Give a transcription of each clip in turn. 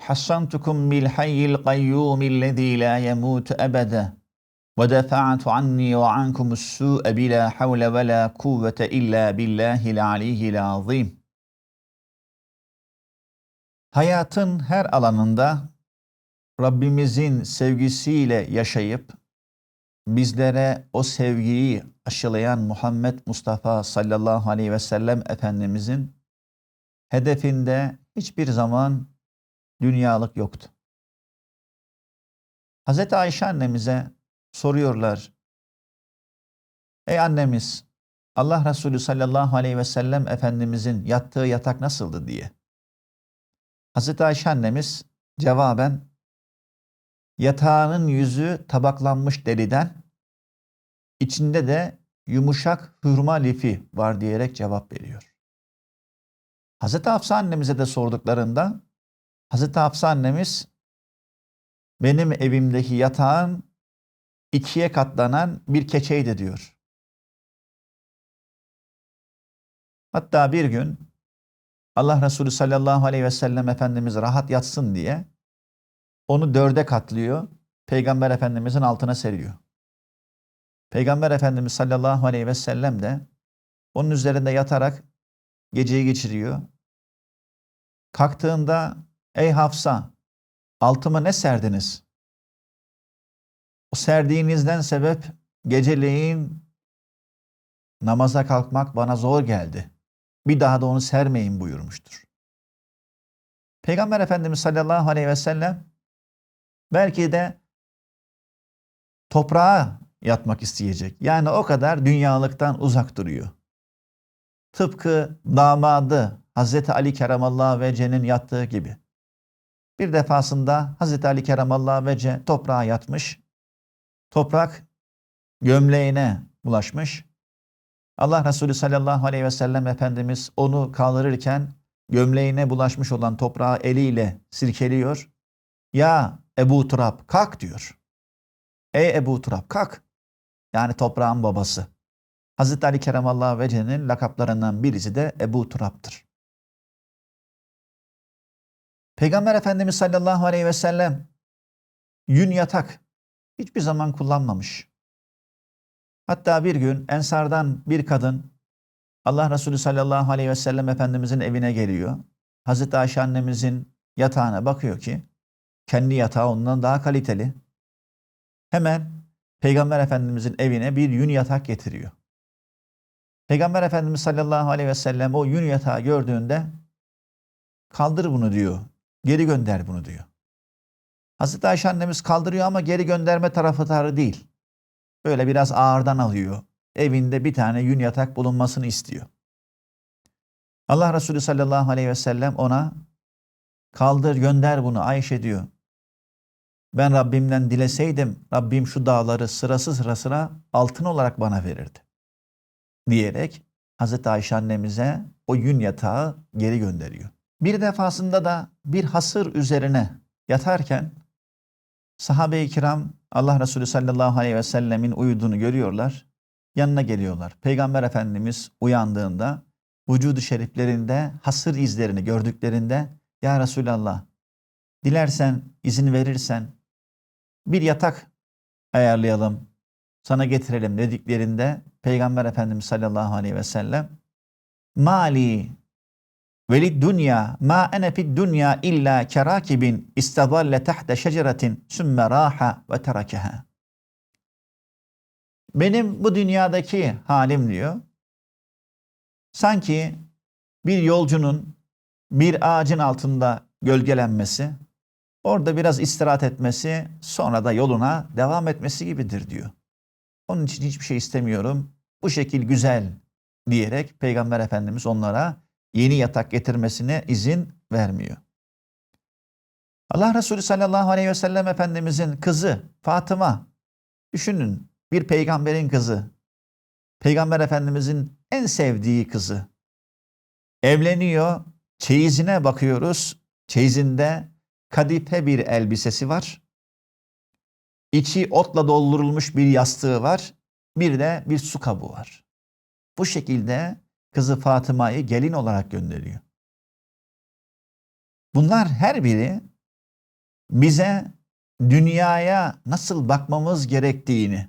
حصنتكم بالحي القيوم الذي لا يموت أبدا ودفعت عني وعنكم السوء بلا حول ولا قوة إلا بالله العلي العظيم Hayatın her alanında Rabbimizin sevgisiyle yaşayıp bizlere o sevgiyi aşılayan Muhammed Mustafa sallallahu aleyhi ve sellem Efendimizin hedefinde hiçbir zaman dünyalık yoktu. Hazreti Ayşe annemize soruyorlar. Ey annemiz Allah Resulü sallallahu aleyhi ve sellem Efendimizin yattığı yatak nasıldı diye. Hazreti Ayşe annemiz cevaben yatağının yüzü tabaklanmış deriden içinde de yumuşak hurma lifi var diyerek cevap veriyor. Hazreti Hafsa annemize de sorduklarında Hazreti Hafsa annemiz benim evimdeki yatağın ikiye katlanan bir keçeydi diyor. Hatta bir gün Allah Resulü sallallahu aleyhi ve sellem Efendimiz rahat yatsın diye onu dörde katlıyor. Peygamber Efendimizin altına seriyor. Peygamber Efendimiz sallallahu aleyhi ve sellem de onun üzerinde yatarak geceyi geçiriyor. Kalktığında ey Hafsa altıma ne serdiniz? O serdiğinizden sebep geceleyin namaza kalkmak bana zor geldi. Bir daha da onu sermeyin buyurmuştur. Peygamber Efendimiz sallallahu aleyhi ve sellem belki de toprağa yatmak isteyecek. Yani o kadar dünyalıktan uzak duruyor. Tıpkı damadı Hazreti Ali Keremallahu Vece'nin yattığı gibi. Bir defasında Hazreti Ali Keremallahu Vece toprağa yatmış. Toprak gömleğine bulaşmış. Allah Resulü sallallahu aleyhi ve sellem Efendimiz onu kaldırırken gömleğine bulaşmış olan toprağı eliyle sirkeliyor. Ya Ebu Turab kalk diyor. Ey Ebu Turab kalk. Yani toprağın babası. Hazreti Ali Keremallahu Vece'nin lakaplarından birisi de Ebu Turab'tır. Peygamber Efendimiz sallallahu aleyhi ve sellem yün yatak hiçbir zaman kullanmamış. Hatta bir gün Ensardan bir kadın Allah Resulü sallallahu aleyhi ve sellem Efendimizin evine geliyor. Hazreti Ayşe annemizin yatağına bakıyor ki kendi yatağı ondan daha kaliteli. Hemen Peygamber Efendimizin evine bir yün yatak getiriyor. Peygamber Efendimiz sallallahu aleyhi ve sellem o yün yatağı gördüğünde kaldır bunu diyor. Geri gönder bunu diyor. Hazreti Ayşe annemiz kaldırıyor ama geri gönderme taraftarı değil. Böyle biraz ağırdan alıyor. Evinde bir tane yün yatak bulunmasını istiyor. Allah Resulü sallallahu aleyhi ve sellem ona kaldır gönder bunu Ayşe diyor. Ben Rabbimden dileseydim Rabbim şu dağları sırası sırasına altın olarak bana verirdi. Diyerek Hazreti Ayşe annemize o yün yatağı geri gönderiyor. Bir defasında da bir hasır üzerine yatarken sahabe-i kiram Allah Resulü sallallahu aleyhi ve sellemin uyuduğunu görüyorlar. Yanına geliyorlar. Peygamber Efendimiz uyandığında vücudu şeriflerinde hasır izlerini gördüklerinde Ya Resulallah dilersen izin verirsen bir yatak ayarlayalım sana getirelim dediklerinde Peygamber Efendimiz sallallahu aleyhi ve sellem mali Velid dünya ma ene fid dünya illa kerakibin istadalle tahte şeceretin sümme raha ve terakeha. Benim bu dünyadaki halim diyor. Sanki bir yolcunun bir ağacın altında gölgelenmesi, orada biraz istirahat etmesi, sonra da yoluna devam etmesi gibidir diyor. Onun için hiçbir şey istemiyorum. Bu şekil güzel diyerek Peygamber Efendimiz onlara yeni yatak getirmesine izin vermiyor. Allah Resulü sallallahu aleyhi ve sellem Efendimizin kızı Fatıma. Düşünün bir peygamberin kızı. Peygamber Efendimizin en sevdiği kızı. Evleniyor. Çeyizine bakıyoruz. Çeyizinde kadife bir elbisesi var. İçi otla doldurulmuş bir yastığı var. Bir de bir su kabı var. Bu şekilde kızı Fatıma'yı gelin olarak gönderiyor. Bunlar her biri bize dünyaya nasıl bakmamız gerektiğini,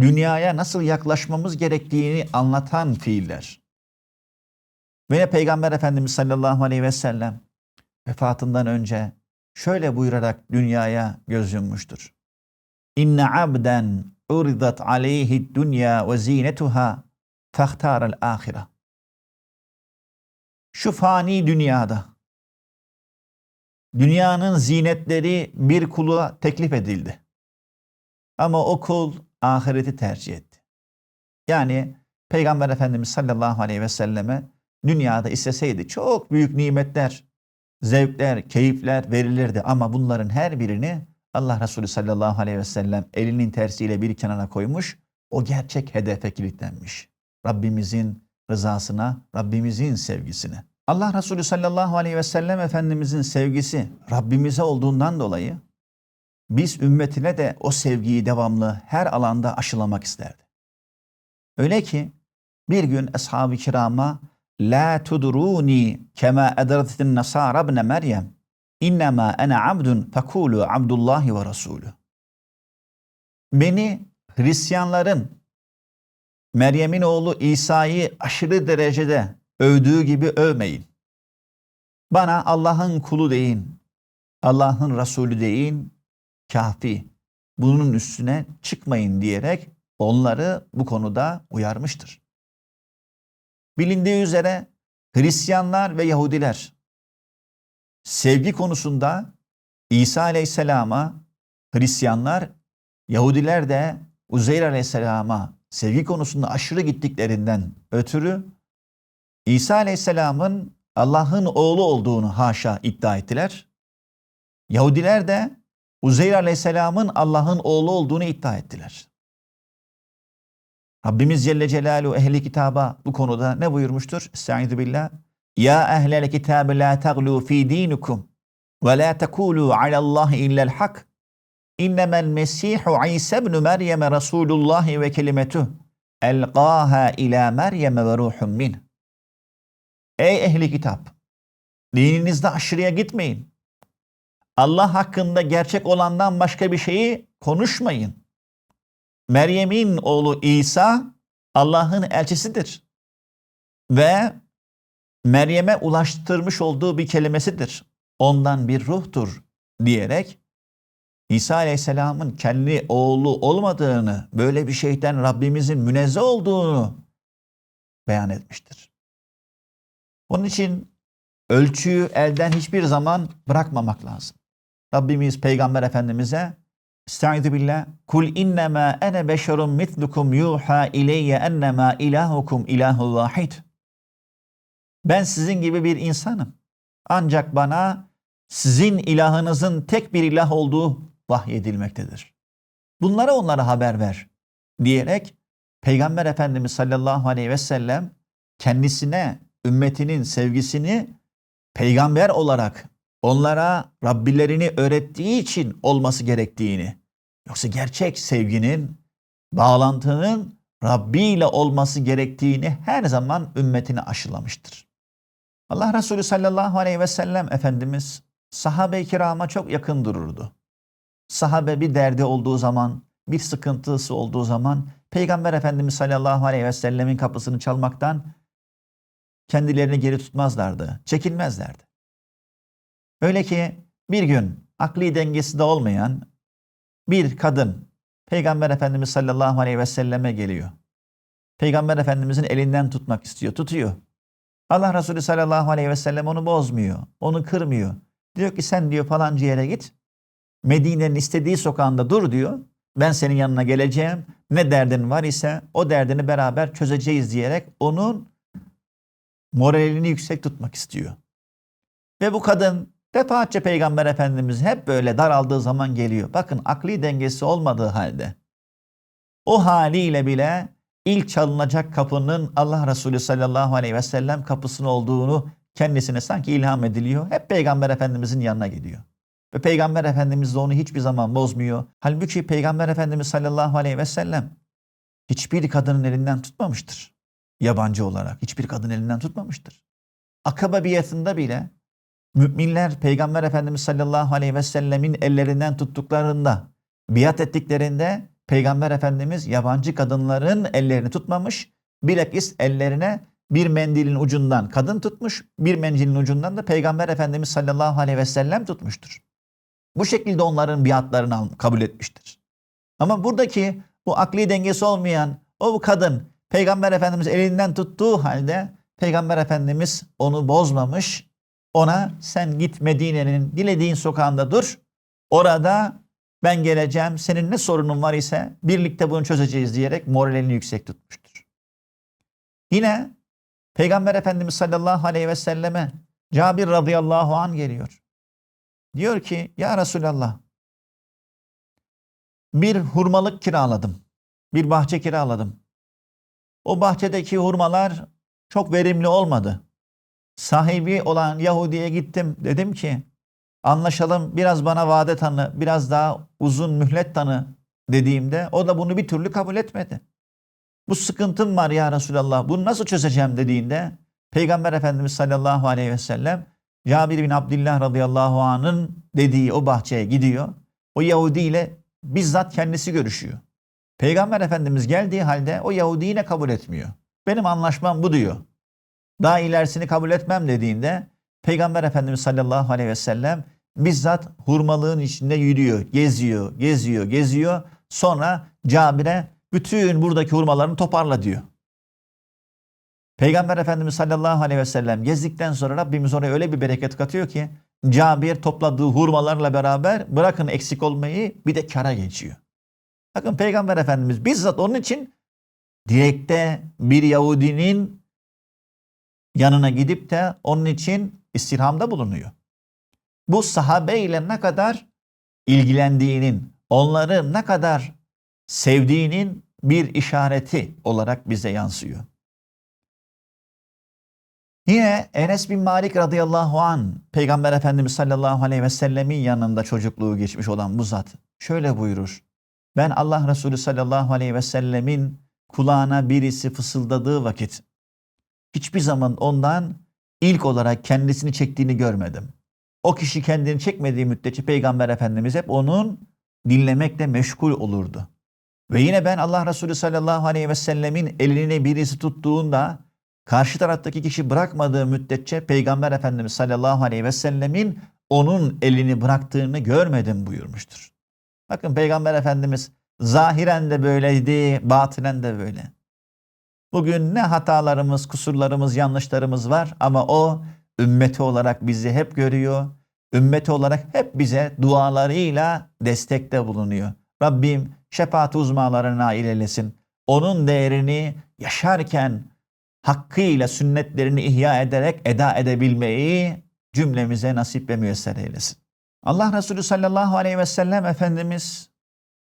dünyaya nasıl yaklaşmamız gerektiğini anlatan fiiller. Ve Peygamber Efendimiz sallallahu aleyhi ve sellem vefatından önce şöyle buyurarak dünyaya göz yummuştur. İnne abden uridat aleyhi dünya ve zinetuha fahtaral ahire. Şu fani dünyada dünyanın zinetleri bir kula teklif edildi. Ama o kul ahireti tercih etti. Yani Peygamber Efendimiz sallallahu aleyhi ve selleme dünyada isteseydi çok büyük nimetler, zevkler, keyifler verilirdi ama bunların her birini Allah Resulü sallallahu aleyhi ve sellem elinin tersiyle bir kenara koymuş, o gerçek hedefe kilitlenmiş. Rabbimizin rızasına, Rabbimizin sevgisine. Allah Resulü sallallahu aleyhi ve sellem Efendimizin sevgisi Rabbimize olduğundan dolayı biz ümmetine de o sevgiyi devamlı her alanda aşılamak isterdi. Öyle ki bir gün ashab-ı kirama La tudruni kema edratin nasara ibn Meryem innema ene abdun fekulu abdullahi ve rasulü. Beni Hristiyanların Meryem'in oğlu İsa'yı aşırı derecede övdüğü gibi övmeyin. Bana Allah'ın kulu deyin, Allah'ın Resulü deyin, kafi. Bunun üstüne çıkmayın diyerek onları bu konuda uyarmıştır. Bilindiği üzere Hristiyanlar ve Yahudiler sevgi konusunda İsa Aleyhisselam'a Hristiyanlar, Yahudiler de Uzeyr Aleyhisselam'a sevgi konusunda aşırı gittiklerinden ötürü İsa Aleyhisselam'ın Allah'ın oğlu olduğunu haşa iddia ettiler. Yahudiler de Uzeyr Aleyhisselam'ın Allah'ın oğlu olduğunu iddia ettiler. Rabbimiz Celle Celaluhu ehli kitaba bu konuda ne buyurmuştur? Estaizu billah. Ya ehlel kitabe la taglu fi dinikum ve la tekulu alallahi illel hak. İnnemel mesihu İsa ibn Meryem Resulullah ve kelimetuh elqaha ila Meryem ve ruhun min. Ey ehli kitap! Dininizde aşırıya gitmeyin. Allah hakkında gerçek olandan başka bir şeyi konuşmayın. Meryem'in oğlu İsa Allah'ın elçisidir. Ve Meryem'e ulaştırmış olduğu bir kelimesidir. Ondan bir ruhtur diyerek İsa Aleyhisselam'ın kendi oğlu olmadığını, böyle bir şeyden Rabbimizin münezzeh olduğunu beyan etmiştir. Onun için ölçüyü elden hiçbir zaman bırakmamak lazım. Rabbimiz Peygamber Efendimiz'e Estaizu billah. Kul innema ene beşerun mitlukum yuha ileyye ennema ilahukum ilahu vahid. Ben sizin gibi bir insanım. Ancak bana sizin ilahınızın tek bir ilah olduğu vahyedilmektedir. Bunlara onlara haber ver diyerek Peygamber Efendimiz sallallahu aleyhi ve sellem kendisine ümmetinin sevgisini peygamber olarak onlara Rabbilerini öğrettiği için olması gerektiğini, yoksa gerçek sevginin, bağlantının Rabbi ile olması gerektiğini her zaman ümmetine aşılamıştır. Allah Resulü sallallahu aleyhi ve sellem Efendimiz sahabe-i kirama çok yakın dururdu. Sahabe bir derdi olduğu zaman, bir sıkıntısı olduğu zaman Peygamber Efendimiz sallallahu aleyhi ve sellemin kapısını çalmaktan kendilerini geri tutmazlardı, çekinmezlerdi. Öyle ki bir gün akli dengesi de olmayan bir kadın Peygamber Efendimiz sallallahu aleyhi ve selleme geliyor. Peygamber Efendimizin elinden tutmak istiyor, tutuyor. Allah Resulü sallallahu aleyhi ve sellem onu bozmuyor, onu kırmıyor. Diyor ki sen diyor falanca yere git. Medine'nin istediği sokağında dur diyor. Ben senin yanına geleceğim. Ne derdin var ise o derdini beraber çözeceğiz diyerek onun moralini yüksek tutmak istiyor. Ve bu kadın Defaatçe Peygamber Efendimiz hep böyle daraldığı zaman geliyor. Bakın akli dengesi olmadığı halde o haliyle bile ilk çalınacak kapının Allah Resulü sallallahu aleyhi ve sellem kapısının olduğunu kendisine sanki ilham ediliyor. Hep Peygamber Efendimizin yanına gidiyor. Ve Peygamber Efendimiz de onu hiçbir zaman bozmuyor. Halbuki Peygamber Efendimiz sallallahu aleyhi ve sellem hiçbir kadının elinden tutmamıştır. Yabancı olarak hiçbir kadın elinden tutmamıştır. Akaba biatında bile müminler Peygamber Efendimiz sallallahu aleyhi ve sellemin ellerinden tuttuklarında, biat ettiklerinde Peygamber Efendimiz yabancı kadınların ellerini tutmamış, bilakis ellerine bir mendilin ucundan kadın tutmuş, bir mendilin ucundan da Peygamber Efendimiz sallallahu aleyhi ve sellem tutmuştur. Bu şekilde onların biatlarını kabul etmiştir. Ama buradaki bu akli dengesi olmayan o kadın Peygamber Efendimiz elinden tuttuğu halde Peygamber Efendimiz onu bozmamış. Ona sen git Medine'nin dilediğin sokağında dur. Orada ben geleceğim. Senin ne sorunun var ise birlikte bunu çözeceğiz diyerek moralini yüksek tutmuştur. Yine Peygamber Efendimiz sallallahu aleyhi ve selleme Cabir radıyallahu an geliyor. Diyor ki ya Resulallah bir hurmalık kiraladım. Bir bahçe kiraladım. O bahçedeki hurmalar çok verimli olmadı. Sahibi olan Yahudi'ye gittim. Dedim ki anlaşalım biraz bana vade tanı, biraz daha uzun mühlet tanı dediğimde o da bunu bir türlü kabul etmedi. Bu sıkıntım var ya Resulallah bunu nasıl çözeceğim dediğinde Peygamber Efendimiz sallallahu aleyhi ve sellem Cabir bin Abdullah radıyallahu anh'ın dediği o bahçeye gidiyor. O Yahudi ile bizzat kendisi görüşüyor. Peygamber Efendimiz geldiği halde o Yahudi yine kabul etmiyor. Benim anlaşmam bu diyor. Daha ilerisini kabul etmem dediğinde Peygamber Efendimiz sallallahu aleyhi ve sellem bizzat hurmalığın içinde yürüyor, geziyor, geziyor, geziyor. Sonra Cabir'e bütün buradaki hurmalarını toparla diyor. Peygamber Efendimiz sallallahu aleyhi ve sellem gezdikten sonra Rabbimiz oraya öyle bir bereket katıyor ki Cabir topladığı hurmalarla beraber bırakın eksik olmayı bir de kara geçiyor. Bakın Peygamber Efendimiz bizzat onun için direkte bir Yahudinin yanına gidip de onun için istirhamda bulunuyor. Bu sahabe ile ne kadar ilgilendiğinin, onları ne kadar sevdiğinin bir işareti olarak bize yansıyor. Yine Enes bin Malik radıyallahu an Peygamber Efendimiz sallallahu aleyhi ve sellemin yanında çocukluğu geçmiş olan bu zat şöyle buyurur. Ben Allah Resulü sallallahu aleyhi ve sellemin kulağına birisi fısıldadığı vakit hiçbir zaman ondan ilk olarak kendisini çektiğini görmedim. O kişi kendini çekmediği müddetçe Peygamber Efendimiz hep onun dinlemekle meşgul olurdu. Ve yine ben Allah Resulü sallallahu aleyhi ve sellemin elini birisi tuttuğunda karşı taraftaki kişi bırakmadığı müddetçe Peygamber Efendimiz sallallahu aleyhi ve sellemin onun elini bıraktığını görmedim buyurmuştur. Bakın Peygamber Efendimiz zahiren de böyleydi, batinen de böyle. Bugün ne hatalarımız, kusurlarımız, yanlışlarımız var ama o ümmeti olarak bizi hep görüyor. Ümmeti olarak hep bize dualarıyla destekte bulunuyor. Rabbim şefaat uzmalarına nail eylesin. Onun değerini yaşarken hakkıyla sünnetlerini ihya ederek eda edebilmeyi cümlemize nasip ve müyesser eylesin. Allah Resulü sallallahu aleyhi ve sellem Efendimiz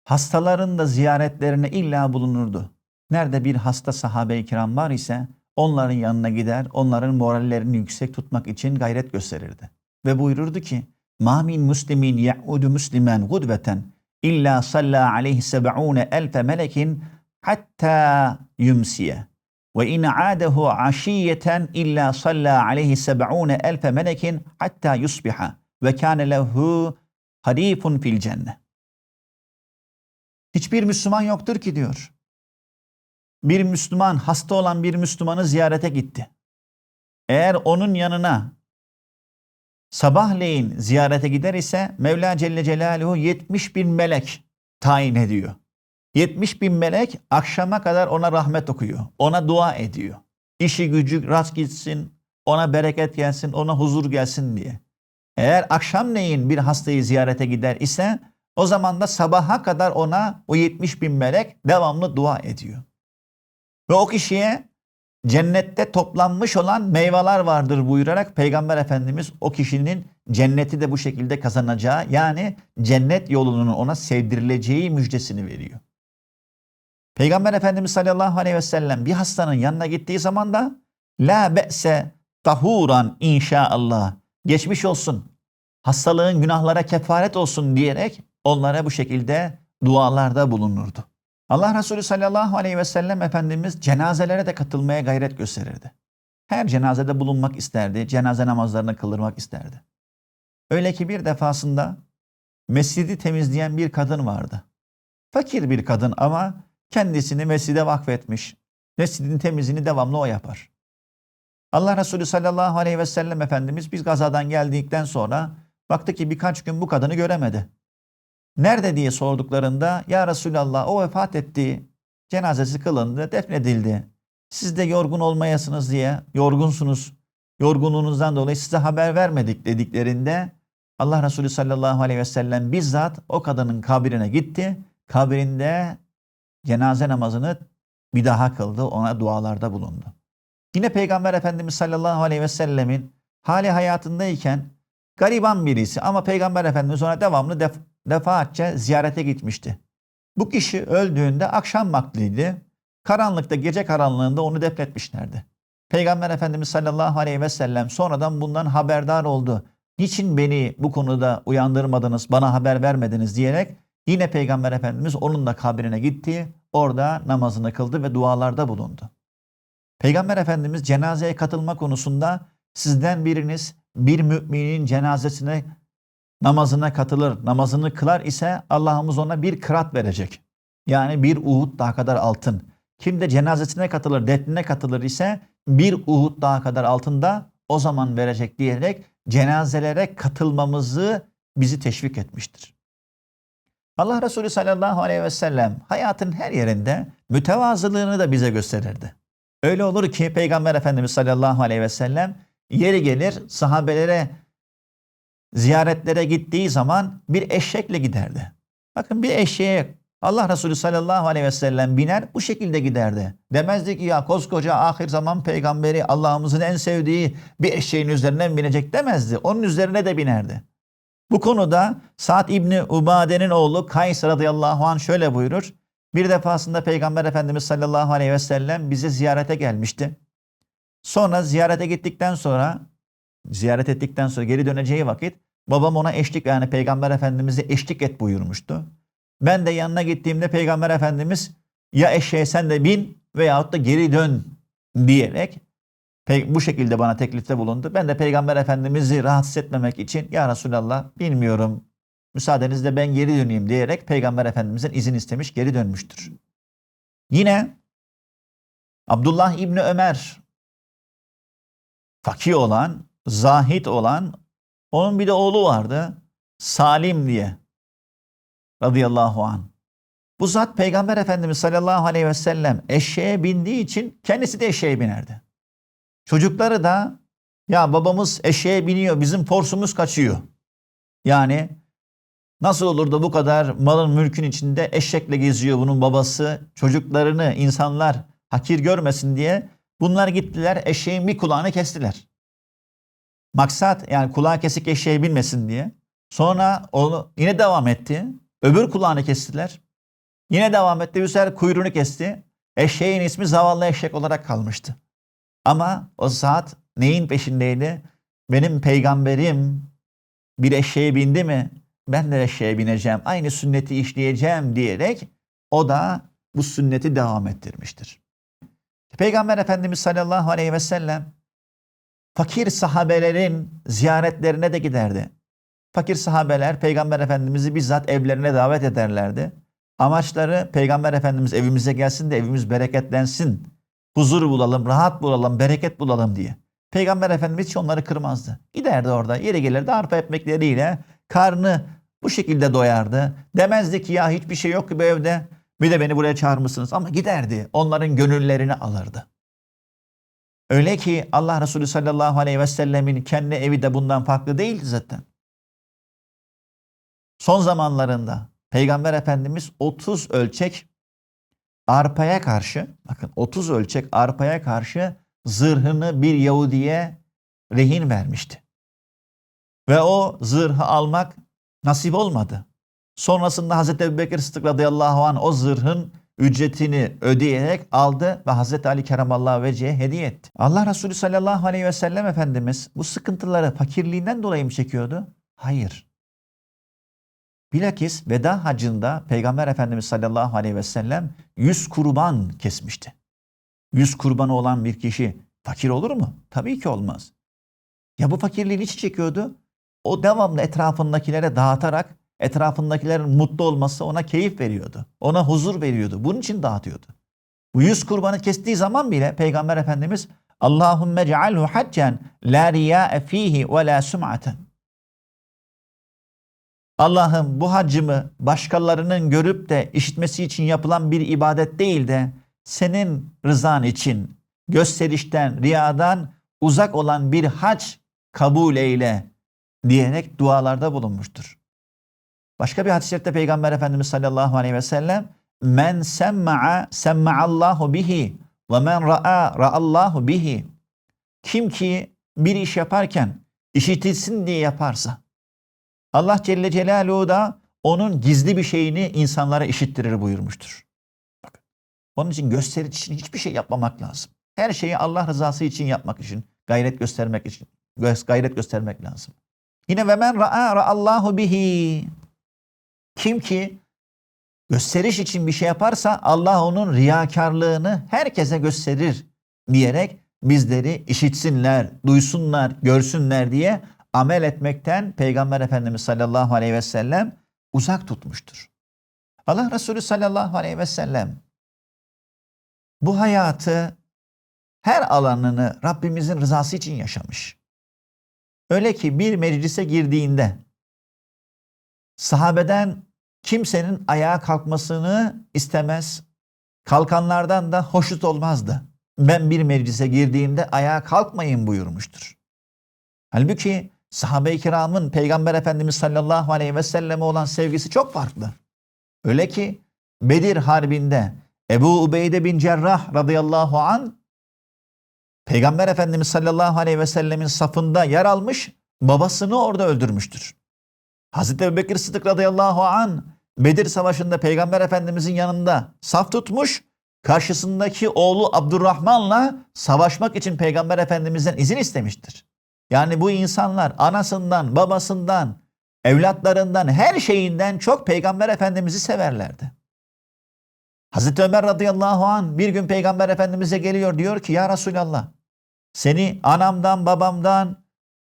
hastaların da ziyaretlerine illa bulunurdu. Nerede bir hasta sahabe-i kiram var ise onların yanına gider, onların morallerini yüksek tutmak için gayret gösterirdi. Ve buyururdu ki, مَا مِنْ مُسْلِمٍ يَعُودُ مُسْلِمًا غُدْبَةً اِلَّا صَلَّى عَلَيْهِ سَبْعُونَ أَلْفَ مَلَكٍ حَتَّى يُمْسِيَ ve in aadehu aşiyeten illa salla aleyhi seb'une elfe melekin hatta yusbiha ve kâne lehu harifun fil cennet. Hiçbir Müslüman yoktur ki diyor. Bir Müslüman, hasta olan bir Müslümanı ziyarete gitti. Eğer onun yanına sabahleyin ziyarete gider ise Mevla Celle Celaluhu 70 bin melek tayin ediyor. 70 bin melek akşama kadar ona rahmet okuyor. Ona dua ediyor. İşi gücü rast gitsin, ona bereket gelsin, ona huzur gelsin diye. Eğer akşamleyin bir hastayı ziyarete gider ise o zaman da sabaha kadar ona o 70 bin melek devamlı dua ediyor. Ve o kişiye cennette toplanmış olan meyveler vardır buyurarak Peygamber Efendimiz o kişinin cenneti de bu şekilde kazanacağı yani cennet yolunun ona sevdirileceği müjdesini veriyor. Peygamber Efendimiz sallallahu aleyhi ve sellem bir hastanın yanına gittiği zaman da la be'se tahuran inşaallah geçmiş olsun hastalığın günahlara kefaret olsun diyerek onlara bu şekilde dualarda bulunurdu. Allah Resulü sallallahu aleyhi ve sellem Efendimiz cenazelere de katılmaya gayret gösterirdi. Her cenazede bulunmak isterdi, cenaze namazlarını kıldırmak isterdi. Öyle ki bir defasında mescidi temizleyen bir kadın vardı. Fakir bir kadın ama kendisini mescide vakfetmiş. Mescidin temizliğini devamlı o yapar. Allah Resulü sallallahu aleyhi ve sellem Efendimiz biz gazadan geldikten sonra baktı ki birkaç gün bu kadını göremedi. Nerede diye sorduklarında ya Resulallah o vefat etti. Cenazesi kılındı, defnedildi. Siz de yorgun olmayasınız diye yorgunsunuz. Yorgunluğunuzdan dolayı size haber vermedik dediklerinde Allah Resulü sallallahu aleyhi ve sellem bizzat o kadının kabrine gitti. Kabrinde cenaze namazını bir daha kıldı. Ona dualarda bulundu. Yine Peygamber Efendimiz sallallahu aleyhi ve sellemin hali hayatındayken gariban birisi ama Peygamber Efendimiz ona devamlı def defaatçe ziyarete gitmişti. Bu kişi öldüğünde akşam vaktiydi. Karanlıkta gece karanlığında onu defnetmişlerdi. Peygamber Efendimiz sallallahu aleyhi ve sellem sonradan bundan haberdar oldu. Niçin beni bu konuda uyandırmadınız, bana haber vermediniz diyerek yine Peygamber Efendimiz onun da kabrine gitti. Orada namazını kıldı ve dualarda bulundu. Peygamber Efendimiz cenazeye katılma konusunda sizden biriniz bir müminin cenazesine namazına katılır, namazını kılar ise Allah'ımız ona bir kırat verecek. Yani bir Uhud daha kadar altın. Kim de cenazesine katılır, defnine katılır ise bir Uhud daha kadar altında o zaman verecek diyerek cenazelere katılmamızı bizi teşvik etmiştir. Allah Resulü sallallahu aleyhi ve sellem hayatın her yerinde mütevazılığını da bize gösterirdi. Öyle olur ki Peygamber Efendimiz sallallahu aleyhi ve sellem yeri gelir sahabelere ziyaretlere gittiği zaman bir eşekle giderdi. Bakın bir eşeğe Allah Resulü sallallahu aleyhi ve sellem biner bu şekilde giderdi. Demezdi ki ya koskoca ahir zaman peygamberi Allah'ımızın en sevdiği bir eşeğin üzerinden binecek demezdi. Onun üzerine de binerdi. Bu konuda Sa'd İbni Ubade'nin oğlu Kays radıyallahu anh şöyle buyurur. Bir defasında Peygamber Efendimiz sallallahu aleyhi ve sellem bize ziyarete gelmişti. Sonra ziyarete gittikten sonra ziyaret ettikten sonra geri döneceği vakit babam ona eşlik yani Peygamber Efendimiz'e eşlik et buyurmuştu. Ben de yanına gittiğimde Peygamber Efendimiz ya eşeğe sen de bin veyahut da geri dön diyerek bu şekilde bana teklifte bulundu. Ben de Peygamber Efendimiz'i rahatsız etmemek için ya Resulallah bilmiyorum müsaadenizle ben geri döneyim diyerek Peygamber Efendimiz'in izin istemiş geri dönmüştür. Yine Abdullah İbni Ömer fakir olan, zahit olan onun bir de oğlu vardı Salim diye radıyallahu an. Bu zat Peygamber Efendimiz sallallahu aleyhi ve sellem eşeğe bindiği için kendisi de eşeğe binerdi. Çocukları da ya babamız eşeğe biniyor bizim forsumuz kaçıyor. Yani nasıl olur da bu kadar malın mülkün içinde eşekle geziyor bunun babası çocuklarını insanlar hakir görmesin diye bunlar gittiler eşeğin bir kulağını kestiler. Maksat yani kulağı kesik eşeğe binmesin diye. Sonra onu yine devam etti. Öbür kulağını kestiler. Yine devam etti. Bir sefer kuyruğunu kesti. Eşeğin ismi zavallı eşek olarak kalmıştı. Ama o saat neyin peşindeydi? Benim peygamberim bir eşeğe bindi mi? Ben de eşeğe bineceğim. Aynı sünneti işleyeceğim diyerek o da bu sünneti devam ettirmiştir. Peygamber Efendimiz sallallahu aleyhi ve sellem fakir sahabelerin ziyaretlerine de giderdi. Fakir sahabeler Peygamber Efendimiz'i bizzat evlerine davet ederlerdi. Amaçları Peygamber Efendimiz evimize gelsin de evimiz bereketlensin. Huzur bulalım, rahat bulalım, bereket bulalım diye. Peygamber Efendimiz hiç onları kırmazdı. Giderdi orada, yeri gelirdi arpa ekmekleriyle karnı bu şekilde doyardı. Demezdi ki ya hiçbir şey yok ki bu evde. Bir de beni buraya çağırmışsınız. Ama giderdi. Onların gönüllerini alırdı. Öyle ki Allah Resulü sallallahu aleyhi ve sellemin kendi evi de bundan farklı değildi zaten. Son zamanlarında Peygamber Efendimiz 30 ölçek arpaya karşı bakın 30 ölçek arpaya karşı zırhını bir Yahudiye rehin vermişti. Ve o zırhı almak nasip olmadı. Sonrasında Hazreti Ebubekir Sıddık radıyallahu anh o zırhın ücretini ödeyerek aldı ve Hazreti Ali Keramallahu Vecihe hediye etti. Allah Resulü sallallahu aleyhi ve sellem Efendimiz bu sıkıntıları fakirliğinden dolayı mı çekiyordu? Hayır. Bilakis veda hacında Peygamber Efendimiz sallallahu aleyhi ve sellem 100 kurban kesmişti. 100 kurbanı olan bir kişi fakir olur mu? Tabii ki olmaz. Ya bu fakirliği niçin çekiyordu? O devamlı etrafındakilere dağıtarak etrafındakilerin mutlu olması ona keyif veriyordu. Ona huzur veriyordu. Bunun için dağıtıyordu. Bu yüz kurbanı kestiği zaman bile Peygamber Efendimiz Allahümme cealhu haccen la riya'e fihi ve la sum'aten. Allah'ım bu haccımı başkalarının görüp de işitmesi için yapılan bir ibadet değil de senin rızan için gösterişten, riyadan uzak olan bir hac kabul eyle diyerek dualarda bulunmuştur. Başka bir hadis-i şerifte Peygamber Efendimiz sallallahu aleyhi ve sellem men semma'a semma'allahu bihi ve men ra'a ra'allahu bihi kim ki bir iş yaparken işitilsin diye yaparsa Allah Celle Celaluhu da onun gizli bir şeyini insanlara işittirir buyurmuştur. Bakın. Onun için gösteriş için hiçbir şey yapmamak lazım. Her şeyi Allah rızası için yapmak için, gayret göstermek için, gayret göstermek lazım. Yine ve men ra'a ra'allahu bihi. Kim ki gösteriş için bir şey yaparsa Allah onun riyakarlığını herkese gösterir diyerek bizleri işitsinler, duysunlar, görsünler diye amel etmekten Peygamber Efendimiz sallallahu aleyhi ve sellem uzak tutmuştur. Allah Resulü sallallahu aleyhi ve sellem bu hayatı her alanını Rabbimizin rızası için yaşamış. Öyle ki bir meclise girdiğinde sahabeden kimsenin ayağa kalkmasını istemez. Kalkanlardan da hoşnut olmazdı. Ben bir meclise girdiğimde ayağa kalkmayın buyurmuştur. Halbuki sahabe-i kiramın Peygamber Efendimiz sallallahu aleyhi ve selleme olan sevgisi çok farklı. Öyle ki Bedir Harbi'nde Ebu Ubeyde bin Cerrah radıyallahu an Peygamber Efendimiz sallallahu aleyhi ve sellemin safında yer almış, babasını orada öldürmüştür. Hazreti Ebubekir Sıddık radıyallahu an Bedir Savaşı'nda Peygamber Efendimizin yanında saf tutmuş, karşısındaki oğlu Abdurrahman'la savaşmak için Peygamber Efendimiz'den izin istemiştir. Yani bu insanlar anasından, babasından, evlatlarından, her şeyinden çok Peygamber Efendimiz'i severlerdi. Hazreti Ömer radıyallahu an bir gün Peygamber Efendimiz'e geliyor diyor ki ya Resulallah seni anamdan, babamdan,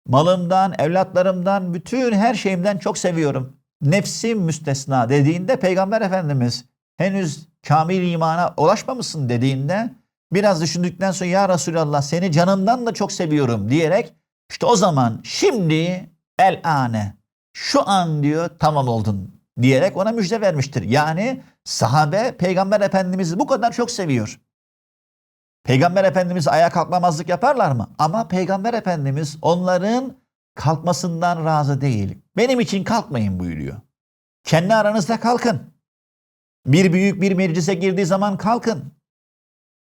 malımdan, evlatlarımdan, bütün her şeyimden çok seviyorum. Nefsim müstesna dediğinde Peygamber Efendimiz henüz kamil imana ulaşmamışsın dediğinde biraz düşündükten sonra ya Resulallah seni canımdan da çok seviyorum diyerek işte o zaman şimdi el ane şu an diyor tamam oldun diyerek ona müjde vermiştir. Yani sahabe Peygamber Efendimiz'i bu kadar çok seviyor. Peygamber Efendimiz ayağa kalkmamazlık yaparlar mı? Ama Peygamber Efendimiz onların kalkmasından razı değil. Benim için kalkmayın buyuruyor. Kendi aranızda kalkın. Bir büyük bir meclise girdiği zaman kalkın.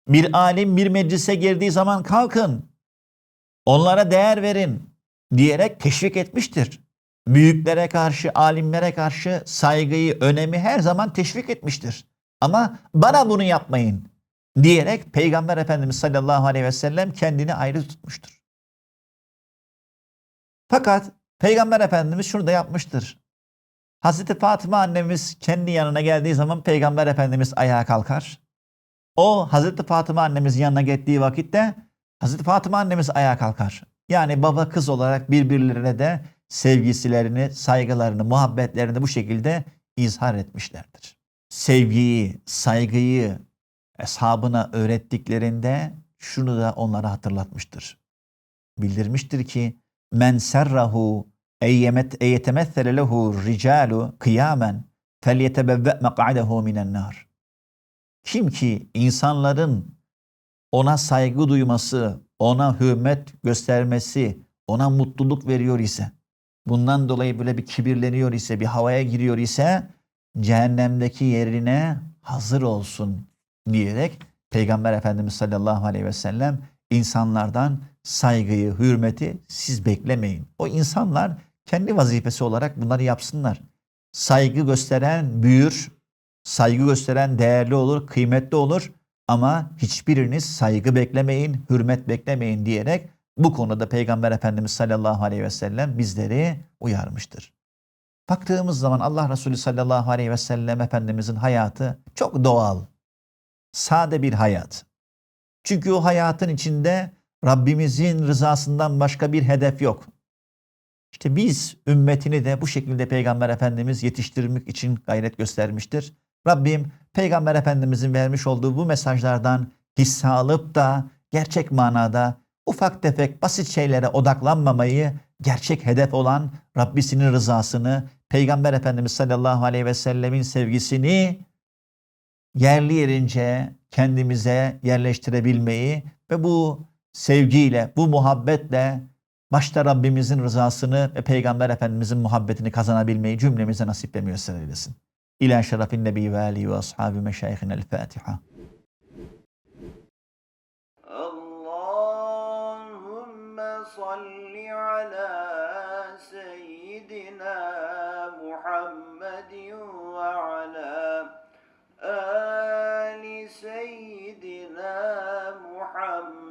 Bir alim bir meclise girdiği zaman kalkın. Onlara değer verin diyerek teşvik etmiştir. Büyüklere karşı, alimlere karşı saygıyı, önemi her zaman teşvik etmiştir. Ama bana bunu yapmayın diyerek Peygamber Efendimiz sallallahu aleyhi ve sellem kendini ayrı tutmuştur. Fakat Peygamber Efendimiz şunu da yapmıştır. Hazreti Fatıma annemiz kendi yanına geldiği zaman Peygamber Efendimiz ayağa kalkar. O Hazreti Fatıma annemizin yanına gittiği vakitte Hazreti Fatıma annemiz ayağa kalkar. Yani baba kız olarak birbirlerine de sevgisilerini, saygılarını, muhabbetlerini bu şekilde izhar etmişlerdir. Sevgiyi, saygıyı eshabına öğrettiklerinde şunu da onlara hatırlatmıştır. Bildirmiştir ki men serrahu eyyemet eyetemessele lehu ricalu kıyamen felyetebevve mek'adehu minen nar. Kim ki insanların ona saygı duyması, ona hürmet göstermesi, ona mutluluk veriyor ise, bundan dolayı böyle bir kibirleniyor ise, bir havaya giriyor ise cehennemdeki yerine hazır olsun. diyerek Peygamber Efendimiz sallallahu aleyhi ve sellem insanlardan saygıyı, hürmeti siz beklemeyin. O insanlar kendi vazifesi olarak bunları yapsınlar. Saygı gösteren büyür, saygı gösteren değerli olur, kıymetli olur ama hiçbiriniz saygı beklemeyin, hürmet beklemeyin diyerek bu konuda Peygamber Efendimiz sallallahu aleyhi ve sellem bizleri uyarmıştır. Baktığımız zaman Allah Resulü sallallahu aleyhi ve sellem Efendimizin hayatı çok doğal, sade bir hayat. Çünkü o hayatın içinde Rabbimizin rızasından başka bir hedef yok. İşte biz ümmetini de bu şekilde Peygamber Efendimiz yetiştirmek için gayret göstermiştir. Rabbim Peygamber Efendimizin vermiş olduğu bu mesajlardan hisse alıp da gerçek manada ufak tefek basit şeylere odaklanmamayı, gerçek hedef olan Rabbisinin rızasını, Peygamber Efendimiz sallallahu aleyhi ve sellemin sevgisini yerli yerince kendimize yerleştirebilmeyi ve bu sevgiyle, bu muhabbetle başta Rabbimizin rızasını ve Peygamber Efendimizin muhabbetini kazanabilmeyi cümlemize nasip ve müyesser eylesin. إلى شرف النبي وآله وأصحاب مشايخنا الفاتحة. اللهم صل على سيدنا محمد وعلى آل سيدنا محمد.